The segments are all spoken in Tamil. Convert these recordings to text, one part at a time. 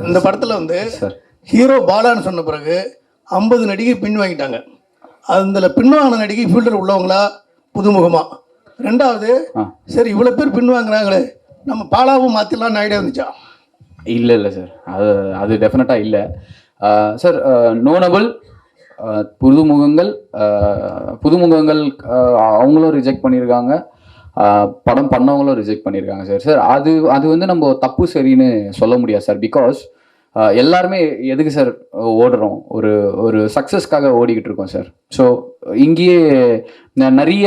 இந்த படத்தில் வந்து ஹீரோ பாலான்னு சொன்ன பிறகு ஐம்பது நடிகை பின் வாங்கிட்டாங்க. அதில் பின்வாங்கின நடிகை ஃபீல்டர் உள்ளவங்களா புதுமுகமா. ரெண்டாவது. சரி இவ்வளோ பேர் பின் வாங்குறாங்களே நம்ம பாலாவும் மாற்றிடலாம்னு ஐடியா இருந்துச்சா இல்லை இல்லை சார். அது அது டெஃபினட்டாக இல்லை. சார் நோனபிள் புதுமுகங்கள் புதுமுகங்கள் அவங்களும் ரிஜெக்ட் பண்ணியிருக்காங்க. படம் பண்ணவங்களும் ரிஜெக்ட் பண்ணியிருக்காங்க சார் சார் அது அது வந்து நம்ம தப்பு சரின்னு சொல்ல முடியாது சார் பிகாஸ் எல்லாருமே எதுக்கு சார் ஓடுறோம்? ஒரு ஒரு சக்ஸஸ்க்காக ஓடிக்கிட்டு இருக்கோம் சார் ஸோ இங்கேயே நிறைய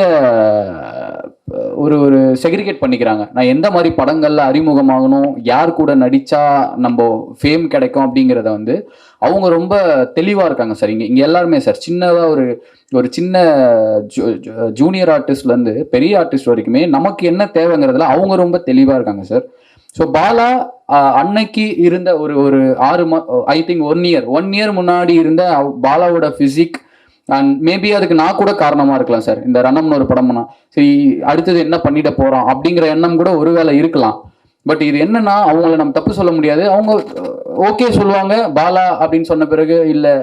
ஒரு ஒரு செக்ரிகேட் பண்ணிக்கிறாங்க. நான் எந்த மாதிரி படங்கள்ல அறிமுகமாகணும் யார் கூட நடிச்சா நம்ம ஃபேம் கிடைக்கும் அப்படிங்கிறத வந்து அவங்க ரொம்ப தெளிவாக இருக்காங்க சார். இங்கே இங்கே எல்லாருமே சார். சின்னதாக ஒரு ஒரு சின்ன ஜூனியர் ஆர்டிஸ்ட்லேருந்து பெரிய ஆர்டிஸ்ட் வரைக்குமே நமக்கு என்ன தேவைங்கிறதுல அவங்க ரொம்ப தெளிவாக இருக்காங்க சார். ஸோ பாலா அன்னைக்கு இருந்த ஒரு ஒரு ஆறு மா I think one year one year முன்னாடி இருந்த பாலாவோட ஃபிசிக் அண்ட் மேபி அதுக்கு நான் கூட காரணமாக இருக்கலாம் சார் இந்த ரணம்னு ஒரு படம்னா சரி அடுத்தது என்ன பண்ணிட போகிறோம் அப்படிங்கிற எண்ணம் கூட ஒருவேளை இருக்கலாம். பட் இது என்னன்னா அவங்கள நம்ம தப்பு சொல்ல முடியாது. அவங்க ஓகே சொல்லுவாங்க பாலா அப்படின்னு சொன்ன பிறகு இல்லை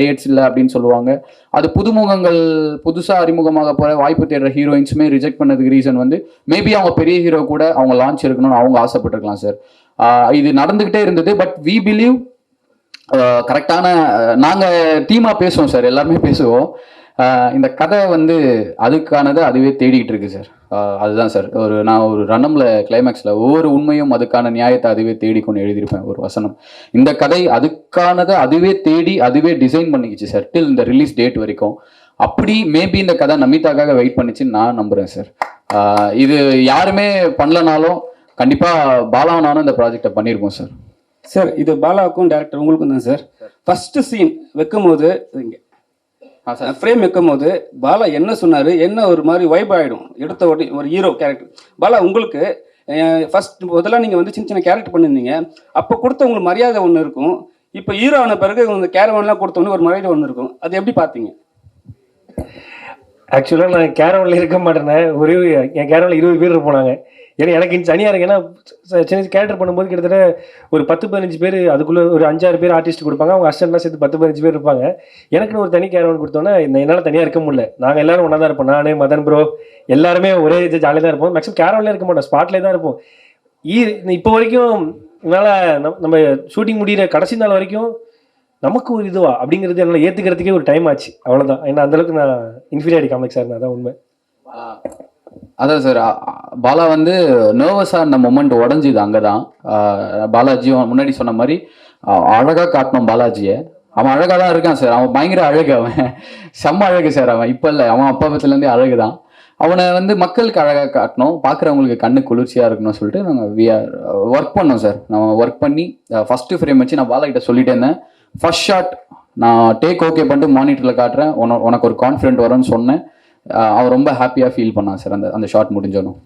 டேட்ஸ் இல்லை அப்படின்னு சொல்லுவாங்க. அது புதுமுகங்கள் புதுசாக அறிமுகமாக போகிற வாய்ப்பு தேடுற ஹீரோயின்ஸுமே ரிஜெக்ட் பண்ணதுக்கு ரீசன் வந்து மேபி அவங்க பெரிய ஹீரோ கூட அவங்க லான்ச் இருக்கணும்னு அவங்க ஆசைப்பட்டிருக்கலாம் சார் இது நடந்துக்கிட்டே இருந்தது பட் வி பிலீவ் கரெக்டான நாங்கள் டீமாக பேசுவோம் சார் எல்லாருமே பேசுவோம். இந்த கதை வந்து அதுக்கானதை அதுவே தேடிக்கிட்டு இருக்கு சார். அதுதான் சார் ஒரு நான் ஒரு ரன்னம்ல கிளைமேக்ஸில் ஒவ்வொரு உண்மையும் அதுக்கான நியாயத்தை அதுவே தேடிக்கொண்டு எழுதியிருப்பேன் ஒரு வசனம். இந்த கதை அதுக்கானதை அதுவே தேடி அதுவே டிசைன் பண்ணிக்கிச்சு சார் டில் இந்த ரிலீஸ் டேட் வரைக்கும். அப்படி மேபி இந்த கதை நமிதாக்காக வெயிட் பண்ணிச்சுன்னு நான் நம்புகிறேன் சார். இது யாருமே பண்ணலனாலும் கண்டிப்பாக பாலாவனாலும் இந்த ப்ராஜெக்டை பண்ணியிருக்கோம் சார். சார் இது பாலாவுக்கும் டேரக்டர் உங்களுக்கும் தான் சார். ஃபர்ஸ்ட் சீன் வைக்கும் போது இங்க. ஃப்ரேம் வைக்கும் போது பாலா என்ன சொன்னாரு? என்ன ஒரு மாதிரி வைப் ஆயிடும்? எடுத்த உடனே ஒரு ஹீரோ கேரக்டர் பாலா உங்களுக்கு ஃபர்ஸ்ட் முதல்ல நீங்க வந்து சின்ன சின்ன கேரக்டர் பண்ணியிருந்தீங்க. அப்போ கொடுத்த உங்களுக்கு மரியாதை ஒன்று இருக்கும். இப்போ ஹீரோ ஆன பிறகு உங்க கேரவன்லாம் கொடுத்த உடனே ஒரு மரியாதை ஒன்று இருக்கும். அது எப்படி பார்த்தீங்க ஆக்சுவலாக நான் கேரவனில் இருக்க மாட்டேனே. ஒரே ஒரு- என் கேரவனில் இருபது பேர் இருப்போம் நாங்கள் ஏன்னா எனக்கு இங்க தனியாக இருக்கு. ஏன்னா ச- சின்ன கேரக்டர் பண்ணும்போது கிட்டத்தட்ட ஒரு பத்து பதினஞ்சு பேர் அதுக்குள்ளே ஒரு அஞ்சாறு பேர் ஆர்டிஸ்ட் கொடுப்பாங்க. அவங்க அஸ்டன்லாம் சேர்த்து பத்து பதினஞ்சு பேர் இருப்பாங்க. எனக்குன்னு ஒரு தனி கேரவன் கொடுத்தோன்னே இந்த என்னால் தனியாக இருக்க முடியல. நாங்கள் எல்லாரும் ஒன்றா தான் இருப்போம். நான் மதன் ப்ரோ எல்லாருமே ஒரே இது ஜாலியாக தான் இருப்போம். மேக்ஸிமம் கேரவன்லேயே இருக்க மாட்டோம். ஸ்பாட்லேயே தான் இருப்போம். ஈ இப்போ வரைக்கும் என்னால் நம்ம நம்ம ஷூட்டிங் முடிகிற கடைசி நாள் வரைக்கும் நமக்கு ஒரு இதுவா அப்படிங்கிறது என்னால் ஏற்றுக்கிறதுக்கே ஒரு டைம் ஆச்சு. அவ்வளோதான் ஏன்னா அந்தளவுக்கு நான் இன்ஃபீரியாரிட்டி காமிக் சார். அதான் உண்மை. அதான் சார் பாலா வந்து நர்வஸாக இருந்த மொமெண்ட் உடஞ்சிது அங்கே தான் பாலாஜியும் முன்னாடி சொன்ன மாதிரி அழகாக காட்டணும் பாலாஜியை. அவன் அழகாக தான் இருக்கான் சார் அவன் பயங்கர அழகு அவன். செம்ம அழகு சார் அவன். இப்போ இல்லை அவன் அப்பாபத்துலேருந்தே அழகு தான் அவனை வந்து மக்களுக்கு அழகாக காட்டணும் பார்க்குறவங்களுக்கு கண்ணு குளிர்ச்சியாக இருக்கணும்னு சொல்லிட்டு நாங்கள் வி ஆர் ஒர்க் பண்ணோம் சார் நம்ம ஒர்க் பண்ணி ஃபஸ்ட்டு ஃப்ரேம் வச்சு நான் பாலா கிட்ட சொல்லிட்டே இருந்தேன். ஃபர்ஸ்ட் ஷாட் நான் டேக் ஓகே பண்ணிட்டு மானிட்டரில் காட்டுறேன். உன- உனக்கு ஒரு கான்ஃபிடென்ட் வரும்னு சொன்னேன். அவன் ரொம்ப ஹாப்பியாக ஃபீல் பண்ணான் சார் அந்த அந்த ஷார்ட் முடிஞ்சோனும்